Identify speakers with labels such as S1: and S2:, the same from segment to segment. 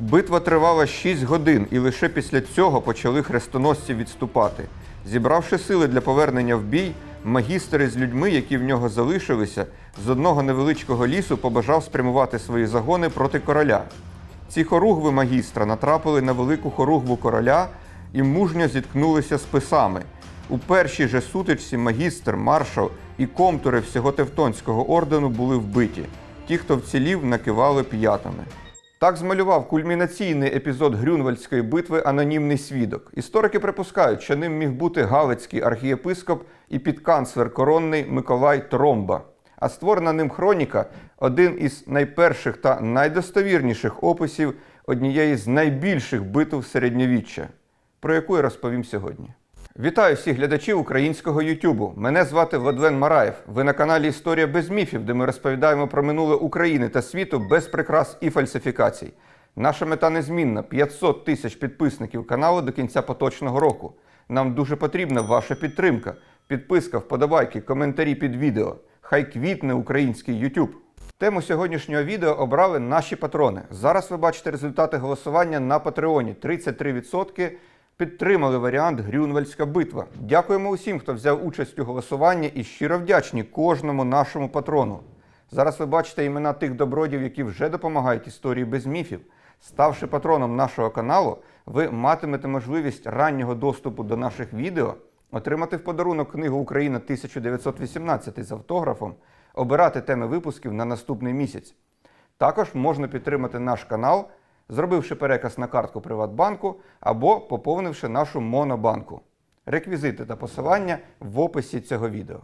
S1: Битва тривала 6 годин, і лише після цього почали хрестоносці відступати. Зібравши сили для повернення в бій, магістр із людьми, які в нього залишилися, з одного невеличкого лісу побажав спрямувати свої загони проти короля. Ці хоругви магістра натрапили на велику хоругву короля і мужньо зіткнулися з писами. У першій же сутичці магістр, маршал і комтури всього Тевтонського ордену були вбиті. Ті, хто вцілів, накивали п'ятами. Так змалював кульмінаційний епізод Грюнвальдської битви анонімний свідок. Історики припускають, що ним міг бути галицький архієпископ і підканцлер коронний Миколай Тромба. А створена ним хроніка один із найперших та найдостовірніших описів однієї з найбільших битв середньовіччя, про яку я розповім сьогодні. Вітаю всіх глядачів українського Ютубу. Мене звати Владлен Мараєв. Ви на каналі Історія без міфів, де ми розповідаємо про минуле України та світу без прикрас і фальсифікацій. Наша мета незмінна 500 тисяч підписників каналу до кінця поточного року. Нам дуже потрібна ваша підтримка, підписка, вподобайки, коментарі під відео. Хай квітне український YouTube. Тему сьогоднішнього відео обрали наші патрони. Зараз ви бачите результати голосування на Патреоні. 33% підтримали варіант Грюнвальдська битва. Дякуємо усім, хто взяв участь у голосуванні і щиро вдячні кожному нашому патрону. Зараз ви бачите імена тих добродів, які вже допомагають історії без міфів. Ставши патроном нашого каналу, ви матимете можливість раннього доступу до наших відео, отримати в подарунок книгу Україна 1918 з автографом, обирати теми випусків на наступний місяць. Також можна підтримати наш канал, зробивши переказ на картку Приватбанку або поповнивши нашу монобанку. Реквізити та посилання в описі цього відео.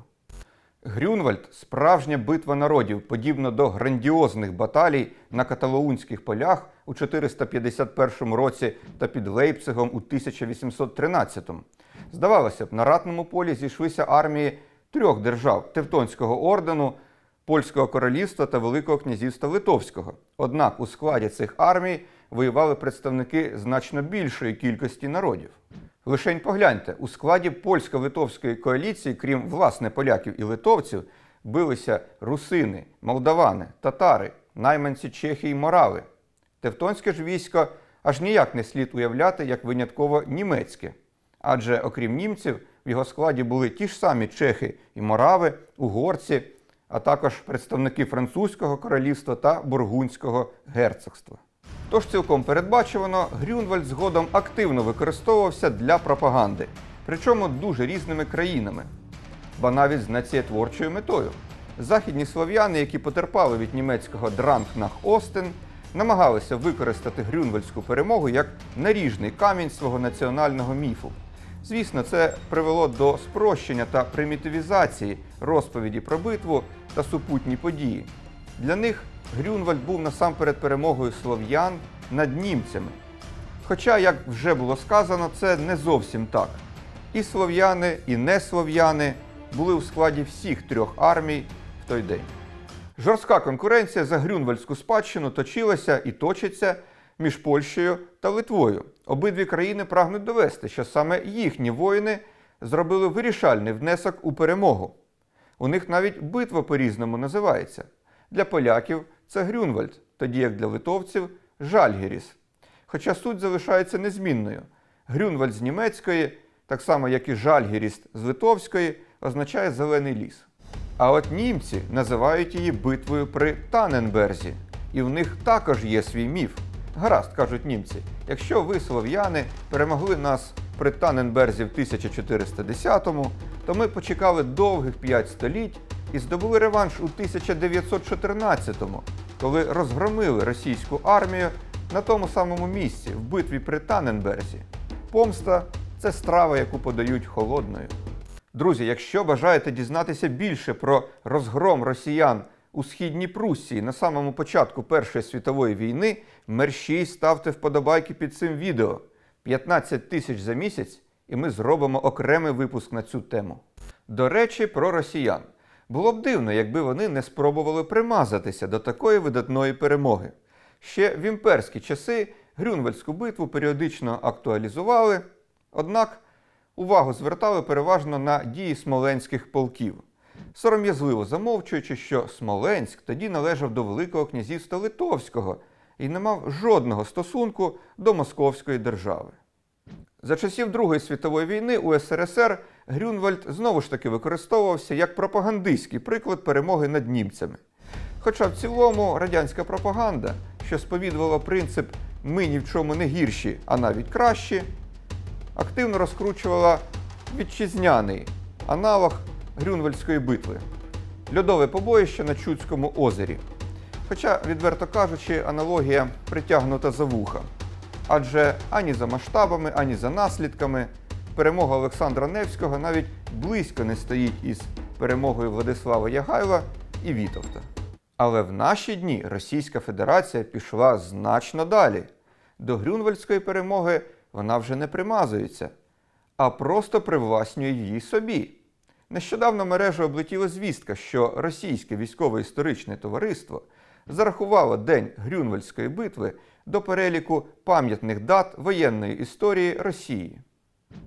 S1: Грюнвальд справжня битва народів, подібно до грандіозних баталій на каталаунських полях у 451 році та під Лейпцигом у 1813. Здавалося б, на ратному полі зійшлися армії трьох держав Тевтонського ордену, Польського королівства та Великого князівства Литовського. Однак у складі цих армій воювали представники значно більшої кількості народів. Лишень погляньте, у складі польсько-литовської коаліції, крім власне поляків і литовців, билися русини, молдавани, татари, найманці Чехії й Морави. Тевтонське ж військо аж ніяк не слід уявляти як винятково німецьке. Адже окрім німців, в його складі були ті ж самі чехи і морави, угорці, а також представники французького королівства та бургундського герцогства. Тож цілком передбачувано, Грюнвальд згодом активно використовувався для пропаганди, причому дуже різними країнами, ба навіть з націєтворчою метою. Західні слов'яни, які потерпали від німецького Дранг Остен, намагалися використати Грюнвальдську перемогу як наріжний камінь свого національного міфу. Звісно, це привело до спрощення та примітивізації розповіді про битву та супутні події. Для них Грюнвальд був насамперед перемогою слов'ян над німцями. Хоча, як вже було сказано, це не зовсім так. І слов'яни, і неслов'яни були у складі всіх трьох армій в той день. Жорстка конкуренція за Грюнвальдську спадщину точилася і точиться між Польщею та Литвою. Обидві країни прагнуть довести, що саме їхні воїни зробили вирішальний внесок у перемогу. У них навіть битва по-різному називається. Для поляків це Грюнвальд, тоді як для литовців Жальгіріс. Хоча суть залишається незмінною. Грюнвальд з німецької, так само як і Жальгіріс з литовської, означає зелений ліс. А от німці називають її битвою при Таненберзі, і в них також є свій міф. Гаразд, кажуть німці, якщо ви, слов'яни, перемогли нас при Таненберзі в 1410-му, то ми почекали довгих 5 століть і здобули реванш у 1914-му, коли розгромили російську армію на тому самому місці в битві при Таненберзі. Помста це страва, яку подають холодною. Друзі, якщо бажаєте дізнатися більше про розгром росіян у східній Пруссії на самому початку Першої світової війни, мерщій ставте вподобайки під цим відео. 15 тисяч за місяць, і ми зробимо окремий випуск на цю тему. До речі, про росіян. Було б дивно, якби вони не спробували примазатися до такої видатної перемоги. Ще в імперські часи Грюнвальдську битву періодично актуалізували, однак увагу звертали переважно на дії смоленських полків, сором'язливо замовчуючи, що Смоленськ тоді належав до Великого князівства Литовського, і не мав жодного стосунку до Московської держави. За часів Другої світової війни у СРСР Грюнвальд знову ж таки використовувався як пропагандистський приклад перемоги над німцями. Хоча в цілому радянська пропаганда, що сповідувала принцип ми ні в чому не гірші, а навіть кращі, активно розкручувала вітчизняний аналог Грюнвальдської битви льодове побоїще на Чудському озері. Хоча, відверто кажучи, аналогія притягнута за вуха. Адже ані за масштабами, ані за наслідками перемога Олександра Невського навіть близько не стоїть із перемогою Владислава Ягайла і Вітовта. Але в наші дні Російська Федерація пішла значно далі. До Грюнвальдської перемоги вона вже не примазується, а просто привласнює її собі. Нещодавно мережу облетіла звістка, що російське військово-історичне товариство зарахувало День Грюнвальдської битви до переліку пам'ятних дат воєнної історії Росії.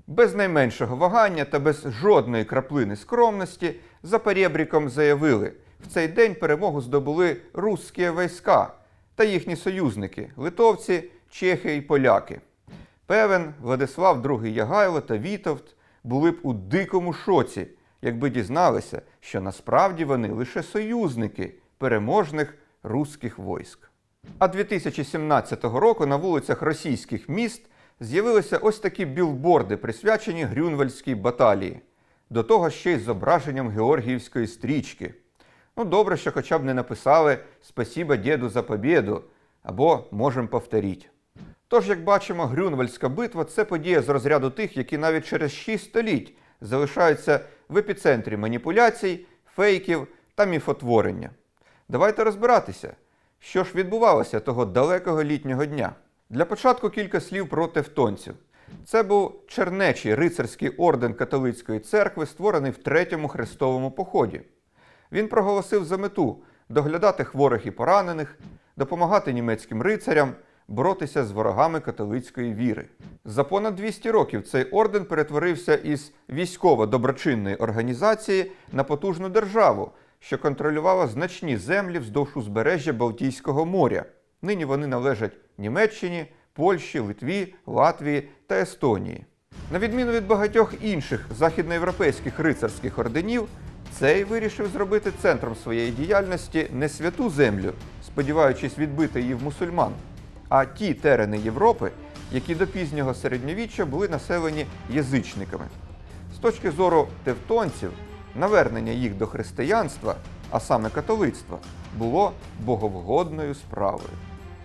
S1: Без найменшого вагання та без жодної краплини скромності за перебріком заявили, в цей день перемогу здобули русські війська та їхні союзники литовці, чехи і поляки. Певен, Владислав II Ягайло та Вітовт були б у дикому шоці, якби дізналися, що насправді вони лише союзники переможних руських військ. А 2017 року на вулицях російських міст з'явилися ось такі білборди, присвячені Грюнвальдській баталії. До того ще й з зображенням Георгіївської стрічки. Ну, добре, що хоча б не написали Спасіба діду за побєду або можем повторіть. Тож, як бачимо, Грюнвальдська битва це подія з розряду тих, які навіть через 6 століть залишаються в епіцентрі маніпуляцій, фейків та міфотворення. Давайте розбиратися, що ж відбувалося того далекого літнього дня. Для початку кілька слів про тевтонців. Це був чернечий рицарський орден католицької церкви, створений в третьому хрестовому поході. Він проголосив за мету доглядати хворих і поранених, допомагати німецьким рицарям, боротися з ворогами католицької віри. За понад 200 років цей орден перетворився із військово-доброчинної організації на потужну державу, що контролювала значні землі вздовж узбережжя Балтійського моря. Нині вони належать Німеччині, Польщі, Литві, Латвії та Естонії. На відміну від багатьох інших західноєвропейських рицарських орденів, цей вирішив зробити центром своєї діяльності не святу землю, сподіваючись відбити її в мусульман, а ті терени Європи, які до пізнього середньовіччя були населені язичниками. З точки зору тевтонців, навернення їх до християнства, а саме католицтва, було боговгодною справою.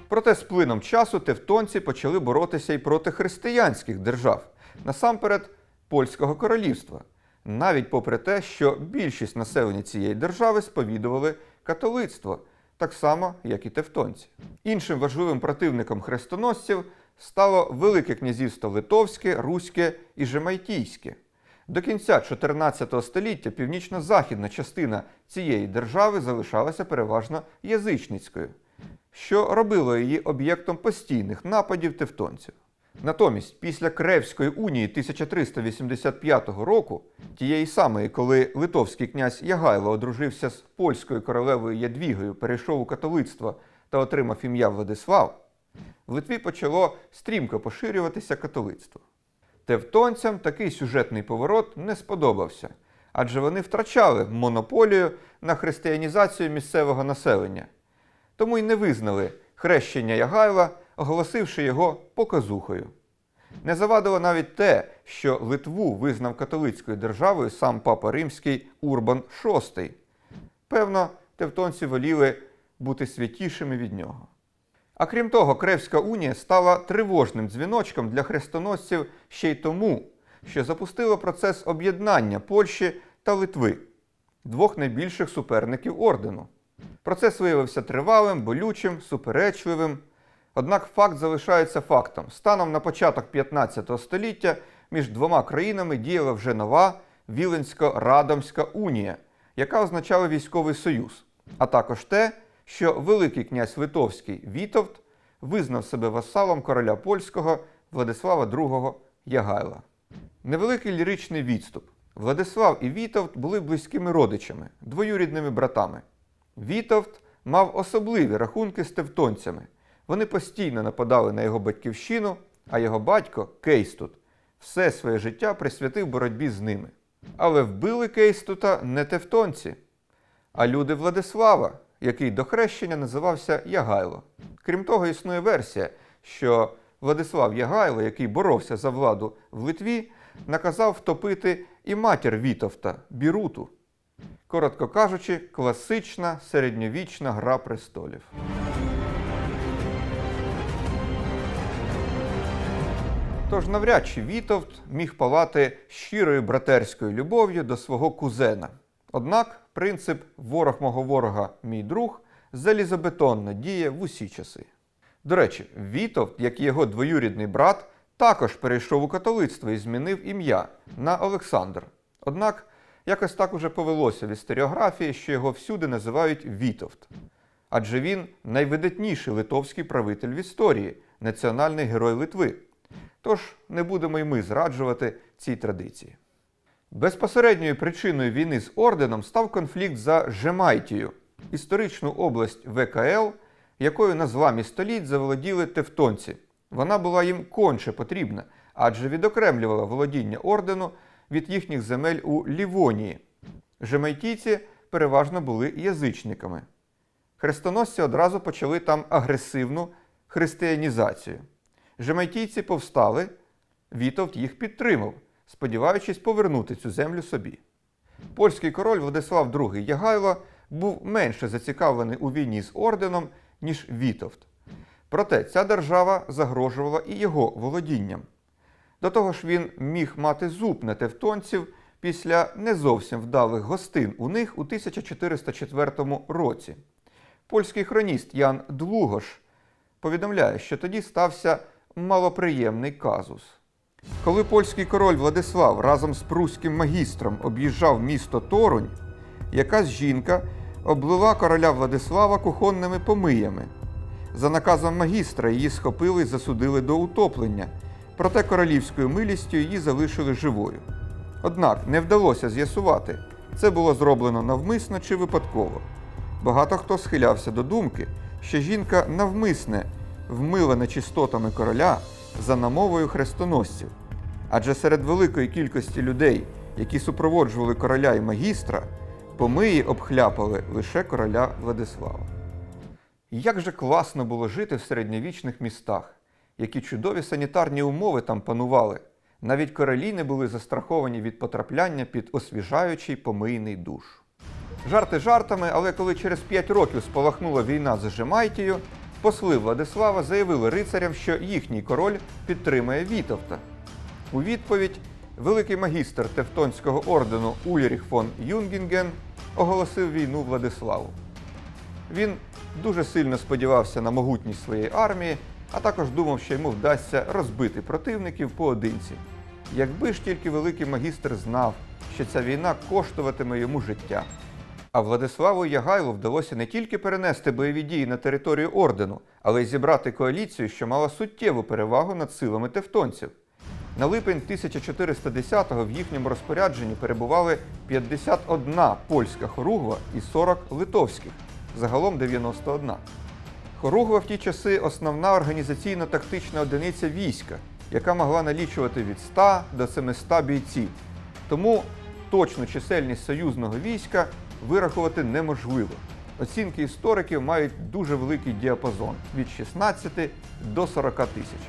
S1: Проте з плином часу тевтонці почали боротися і проти християнських держав, насамперед польського королівства, навіть попри те, що більшість населення цієї держави сповідували католицтво, так само, як і тевтонці. Іншим важливим противником хрестоносців стало Велике князівство Литовське, Руське і Жемайтійське. До кінця 14 століття північно-західна частина цієї держави залишалася переважно язичницькою, що робило її об'єктом постійних нападів тевтонців. Натомість, після Кревської унії 1385 року, тієї самої, коли литовський князь Ягайло одружився з польською королевою Ядвігою, перейшов у католицтво та отримав ім'я Владислав, в Литві почало стрімко поширюватися католицтво. Тевтонцям такий сюжетний поворот не сподобався, адже вони втрачали монополію на християнізацію місцевого населення, тому й не визнали хрещення Ягайла, оголосивши його показухою. Не завадило навіть те, що Литву визнав католицькою державою сам папа римський Урбан VI. Певно, тевтонці воліли бути святішими від нього. А крім того, Кревська унія стала тривожним дзвіночком для хрестоносців ще й тому, що запустила процес об'єднання Польщі та Литви, двох найбільших суперників ордену. Процес виявився тривалим, болючим, суперечливим. Однак факт залишається фактом. Станом на початок 15 століття між двома країнами діяла вже нова Віленсько-Радомська унія, яка означала військовий союз, а також те, що Великий князь Литовський Вітовт визнав себе васалом короля польського Владислава II Ягайла. Невеликий ліричний відступ. Владислав і Вітовт були близькими родичами, двоюрідними братами. Вітовт мав особливі рахунки з тевтонцями. Вони постійно нападали на його батьківщину, а його батько Кейстут все своє життя присвятив боротьбі з ними. Але вбили Кейстута не тевтонці, а люди Владислава, який до хрещення називався Ягайло. Крім того, існує версія, що Владислав Ягайло, який боровся за владу в Литві, наказав втопити і матір Вітовта Біруту. Коротко кажучи, класична середньовічна гра престолів. Тож навряд чи Вітовт міг палати щирою братерською любов'ю до свого кузена. Однак принцип ворог мого ворога, мій друг залізобетонно діє в усі часи. До речі, Вітовт, як і його двоюрідний брат, також перейшов у католицтво і змінив ім'я на Олександр. Однак якось так уже повелося в історіографії, що його всюди називають Вітовт. Адже він найвидатніший литовський правитель в історії, національний герой Литви. Тож не будемо й ми зраджувати цій традиції. Безпосередньою причиною війни з орденом став конфлікт за Жемайтію, історичну область ВКЛ, якою на зламі століть заволоділи тевтонці. Вона була їм конче потрібна, адже відокремлювала володіння ордену від їхніх земель у Лівонії. Жемайтійці переважно були язичниками. Хрестоносці одразу почали там агресивну християнізацію. Жемайтійці повстали, Вітовт їх підтримав, сподіваючись повернути цю землю собі. Польський король Владислав II Ягайло був менше зацікавлений у війні з орденом, ніж Вітовт. Проте ця держава загрожувала і його володінням. До того ж, він міг мати зуб на тевтонців після не зовсім вдалих гостин у них у 1404 році. Польський хроніст Ян Длугош повідомляє, що тоді стався малоприємний казус. Коли польський король Владислав разом з пруським магістром об'їжджав місто Торунь, якась жінка облила короля Владислава кухонними помиями. За наказом магістра її схопили і засудили до утоплення, проте королівською милістю її залишили живою. Однак не вдалося з'ясувати, це було зроблено навмисно чи випадково. Багато хто схилявся до думки, що жінка навмисне вмила нечистотами короля за намовою хрестоносців. Адже серед великої кількості людей, які супроводжували короля і магістра, помиї обхляпали лише короля Владислава. Як же класно було жити в середньовічних містах, які чудові санітарні умови там панували. Навіть королі не були застраховані від потрапляння під освіжаючий помийний душ. Жарти жартами, але коли через 5 років спалахнула війна з Жемайтією, посли Владислава заявили рицарям, що їхній король підтримує Вітовта. У відповідь великий магістр Тевтонського ордену Ульріх фон Юнгінген оголосив війну Владиславу. Він дуже сильно сподівався на могутність своєї армії, а також думав, що йому вдасться розбити противників поодинці. Якби ж тільки великий магістр знав, що ця війна коштуватиме йому життя. А Владиславу Ягайлу вдалося не тільки перенести бойові дії на територію ордену, але й зібрати коаліцію, що мала суттєву перевагу над силами тевтонців. На липень 1410-го в їхньому розпорядженні перебували 51 польська хоругва і 40 литовських, загалом 91. Хоругва в ті часи основна організаційно-тактична одиниця війська, яка могла налічувати від 100 до 700 бійців. Тому точну чисельність союзного війська вирахувати неможливо. Оцінки істориків мають дуже великий діапазон від 16 до 40 тисяч.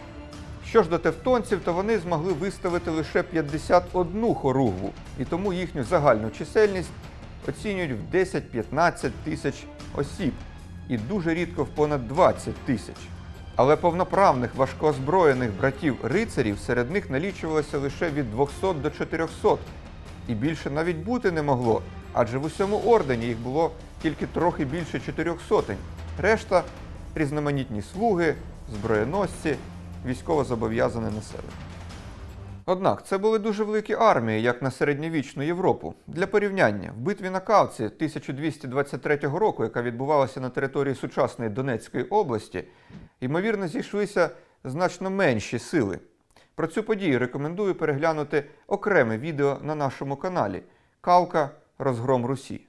S1: Що ж до тевтонців, то вони змогли виставити лише 51 хоругву, і тому їхню загальну чисельність оцінюють в 10-15 тисяч осіб, і дуже рідко в понад 20 тисяч. Але повноправних важкоозброєних братів-рицарів серед них налічувалося лише від 200 до 400, і більше навіть бути не могло, адже в усьому ордені їх було тільки трохи більше чотирьох сотень. Решта різноманітні слуги, зброєносці, військово-зобов'язане населення. Однак це були дуже великі армії, як на середньовічну Європу. Для порівняння, в битві на Кавці 1223 року, яка відбувалася на території сучасної Донецької області, ймовірно, зійшлися значно менші сили. Про цю подію рекомендую переглянути окреме відео на нашому каналі Кавка Розгром Русі.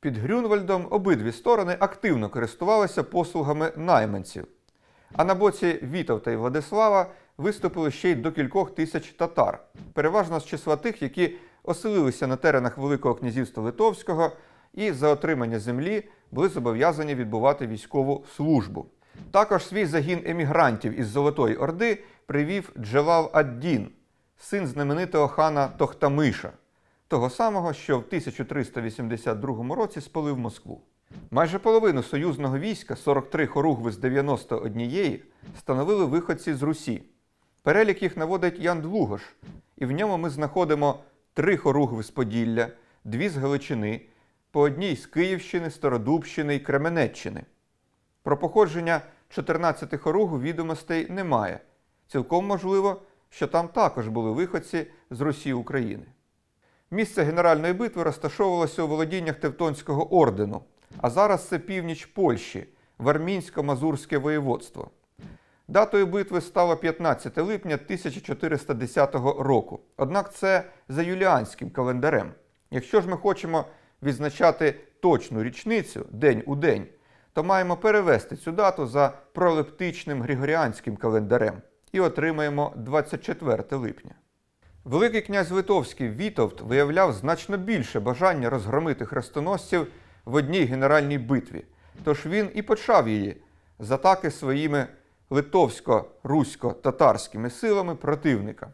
S1: Під Грюнвальдом обидві сторони активно користувалися послугами найманців. А на боці Вітовта і Владислава виступили ще й до кількох тисяч татар, переважно з числа тих, які оселилися на теренах Великого князівства Литовського і за отримання землі були зобов'язані відбувати військову службу. Також свій загін емігрантів із Золотої Орди привів Джелал ад-Дін, син знаменитого хана Тохтамиша, того самого, що в 1382 році спалив Москву. Майже половину союзного війська, 43 хоругви з 91, становили виходці з Русі. Перелік їх наводить Ян Длугош, і в ньому ми знаходимо три хоругви з Поділля, дві з Галичини, по одній з Київщини, Стародубщини і Кременеччини. Про походження 14 хоругу відомостей немає. Цілком можливо, що там також були виходці з Русі України. Місце генеральної битви розташовувалося у володіннях Тевтонського ордену, а зараз це північ Польщі, Вармінсько-Мазурське воєводство. Датою битви стало 15 липня 1410 року. Однак це за юліанським календарем. Якщо ж ми хочемо відзначати точну річницю день у день, то маємо перевести цю дату за пролептичним григоріанським календарем і отримаємо 24 липня. Великий князь Литовський Вітовт виявляв значно більше бажання розгромити хрестоносців в одній генеральній битві, тож він і почав її з атаки своїми литовсько-русько-татарськими силами противника.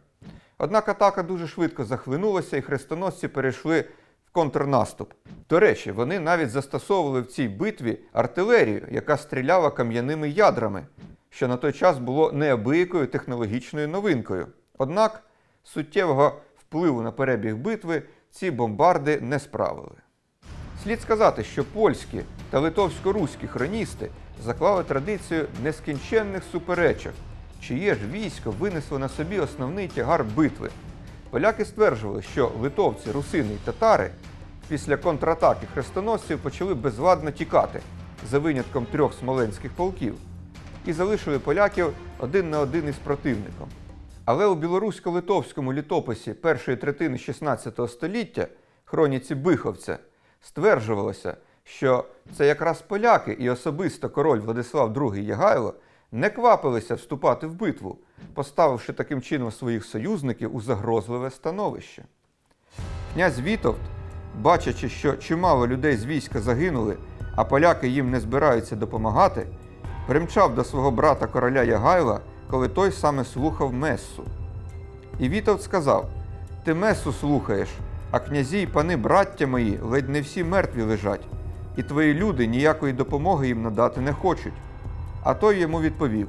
S1: Однак атака дуже швидко захлинулася, і хрестоносці перейшли в контрнаступ. До речі, вони навіть застосовували в цій битві артилерію, яка стріляла кам'яними ядрами, що на той час було неабиякою технологічною новинкою. Однак суттєвого впливу на перебіг битви ці бомбарди не справили. Слід сказати, що польські та литовсько-руські хроністи заклали традицію нескінченних суперечок, чиє ж військо винесло на собі основний тягар битви. Поляки стверджували, що литовці, русини і татари після контратаки хрестоносців почали безладно тікати за винятком трьох смоленських полків і залишили поляків один на один із противником. Але у білорусько-литовському літописі першої третини XVI століття, хроніці Биховця, стверджувалося, що це якраз поляки і особисто король Владислав II Ягайло не квапилися вступати в битву, поставивши таким чином своїх союзників у загрозливе становище. Князь Вітовт, бачачи, що чимало людей з війська загинули, а поляки їм не збираються допомагати, примчав до свого брата короля Ягайла, коли той саме слухав месу. І Вітовт сказав: Ти месу слухаєш, а князі й пани браття мої ледь не всі мертві лежать, і твої люди ніякої допомоги їм надати не хочуть. А той йому відповів: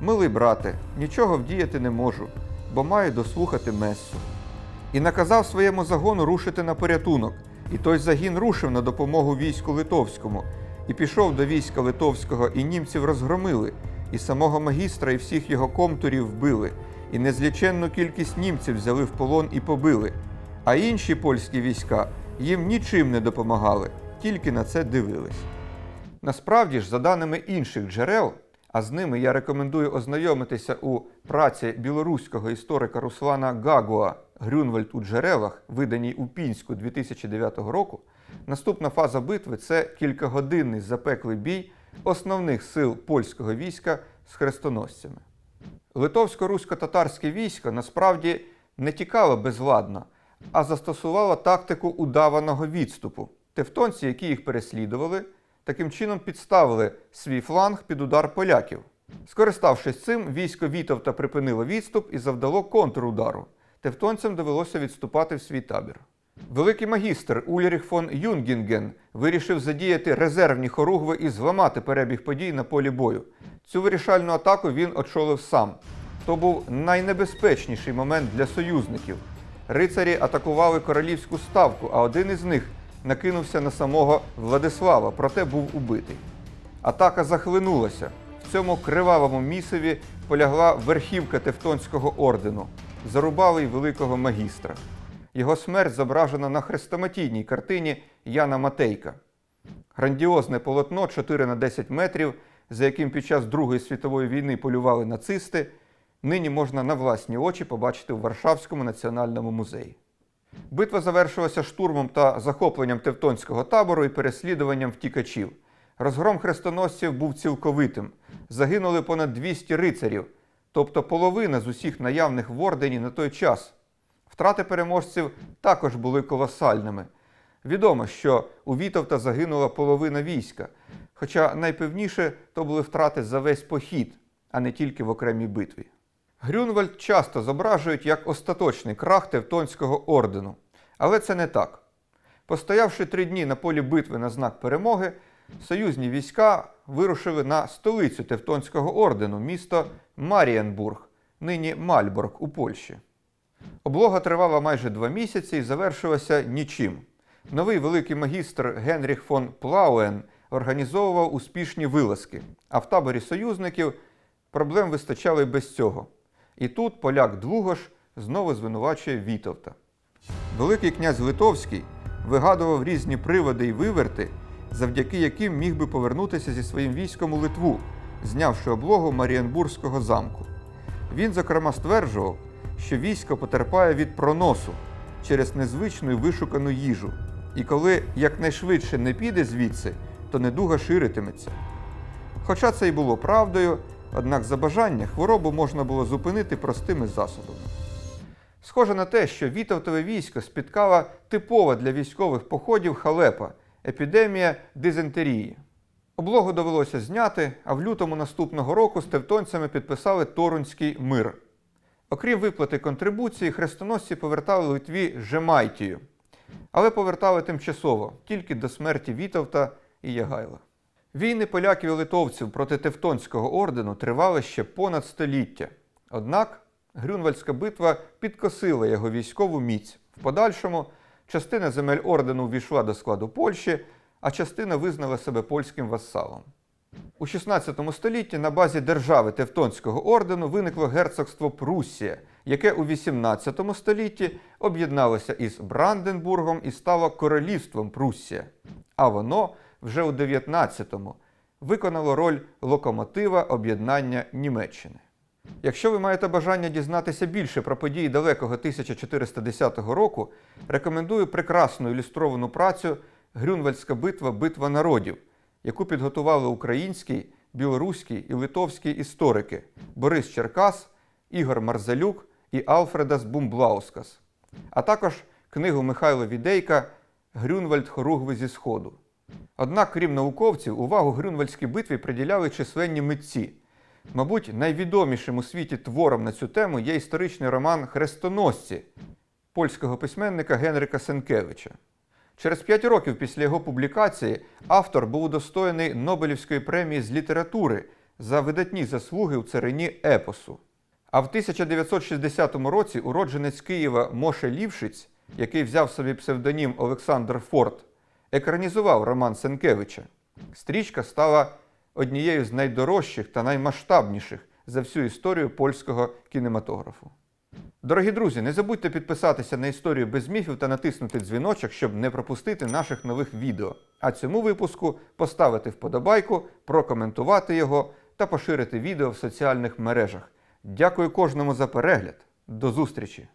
S1: Милий брате, нічого вдіяти не можу, бо маю дослухати месу. І наказав своєму загону рушити на порятунок, і той загін рушив на допомогу війську литовському, і пішов до війська литовського, і німців розгромили, і самого магістра, і всіх його комтурів вбили, і незліченну кількість німців взяли в полон і побили. А інші польські війська їм нічим не допомагали, тільки на це дивились. Насправді ж, за даними інших джерел, а з ними я рекомендую ознайомитися у праці білоруського історика Руслана Гагуа Грюнвальд у джерелах, виданій у Пінську 2009 року, наступна фаза битви це кількагодинний запеклий бій основних сил польського війська з хрестоносцями. Литовсько-русько-татарське військо насправді не тікало безладно, а застосувало тактику удаваного відступу. Тевтонці, які їх переслідували, таким чином підставили свій фланг під удар поляків. Скориставшись цим, військо Вітовта припинило відступ і завдало контрудару. Тевтонцям довелося відступати в свій табір. Великий магістр Ульріх фон Юнгінген вирішив задіяти резервні хоругви і зламати перебіг подій на полі бою. Цю вирішальну атаку він очолив сам. То був найнебезпечніший момент для союзників. Рицарі атакували королівську ставку, а один із них накинувся на самого Владислава, проте був убитий. Атака захлинулася. В цьому кривавому місиві полягла верхівка Тевтонського ордену, зарубали й великого магістра. Його смерть зображена на хрестоматійній картині Яна Матейка. Грандіозне полотно 4 на 10 метрів, за яким під час Другої світової війни полювали нацисти, нині можна на власні очі побачити в Варшавському національному музеї. Битва завершилася штурмом та захопленням Тевтонського табору і переслідуванням втікачів. Розгром хрестоносців був цілковитим. Загинули понад 200 рицарів, тобто половина з усіх наявних в ордені на той час. Втрати переможців також були колосальними. Відомо, що у Вітовта загинула половина війська, хоча найпевніше то були втрати за весь похід, а не тільки в окремій битві. Грюнвальд часто зображують як остаточний крах Тевтонського ордену, але це не так. Постоявши три дні на полі битви на знак перемоги, союзні війська вирушили на столицю Тевтонського ордену, місто Марієнбург, нині Мальборг у Польщі. Облога тривала майже два місяці і завершилася нічим. Новий великий магістр Генріх фон Плауен організовував успішні вилазки, а в таборі союзників проблем вистачало й без цього. І тут поляк Двугош знову звинувачує Вітовта. Великий князь Литовський вигадував різні приводи й виверти, завдяки яким міг би повернутися зі своїм військом у Литву, знявши облогу Марієнбурзького замку. Він, зокрема, стверджував, що військо потерпає від проносу через незвичну і вишукану їжу, і коли якнайшвидше не піде звідси, то недуга ширитиметься. Хоча це й було правдою, однак за бажання хворобу можна було зупинити простими засобами. Схоже на те, що Вітовтове військо спіткала типова для військових походів халепа епідемія дизентерії. Облогу довелося зняти, а в лютому наступного року з тевтонцями підписали Торунський мир. Окрім виплати контрибуції, хрестоносці повертали Литві Жемайтію, але повертали тимчасово, тільки до смерті Вітовта і Ягайла. Війни поляків і литовців проти Тевтонського ордену тривали ще понад століття. Однак Грюнвальдська битва підкосила його військову міць. В подальшому частина земель ордену ввійшла до складу Польщі, а частина визнала себе польським васалом. У 16 столітті на базі держави Тевтонського ордену виникло герцогство Пруссія, яке у 18 столітті об'єдналося із Бранденбургом і стало королівством Пруссія. А воно вже у 19-му виконало роль локомотива об'єднання Німеччини. Якщо ви маєте бажання дізнатися більше про події далекого 1410 року, рекомендую прекрасну ілюстровану працю Грюнвальдська битва Битва народів, яку підготували український, білоруський і литовський історики Борис Черкас, Ігор Марзалюк і Алфредас Бумблаускас, а також книгу Михайла Відейка Грюнвальд Хоругви зі Сходу. Однак, крім науковців, увагу Грюнвальдській битві приділяли численні митці. Мабуть, найвідомішим у світі твором на цю тему є історичний роман Хрестоносці польського письменника Генрика Сенкевича. Через п'ять років після його публікації автор був удостоєний Нобелівської премії з літератури за видатні заслуги у царині епосу. А в 1960 році уродженець Києва Моше Лівшиць, який взяв собі псевдонім Олександр Форт, екранізував роман Сенкевича. Стрічка стала однією з найдорожчих та наймасштабніших за всю історію польського кінематографу. Дорогі друзі, не забудьте підписатися на історію без міфів та натиснути дзвіночок, щоб не пропустити наших нових відео. А цьому випуску поставити вподобайку, прокоментувати його та поширити відео в соціальних мережах. Дякую кожному за перегляд. До зустрічі!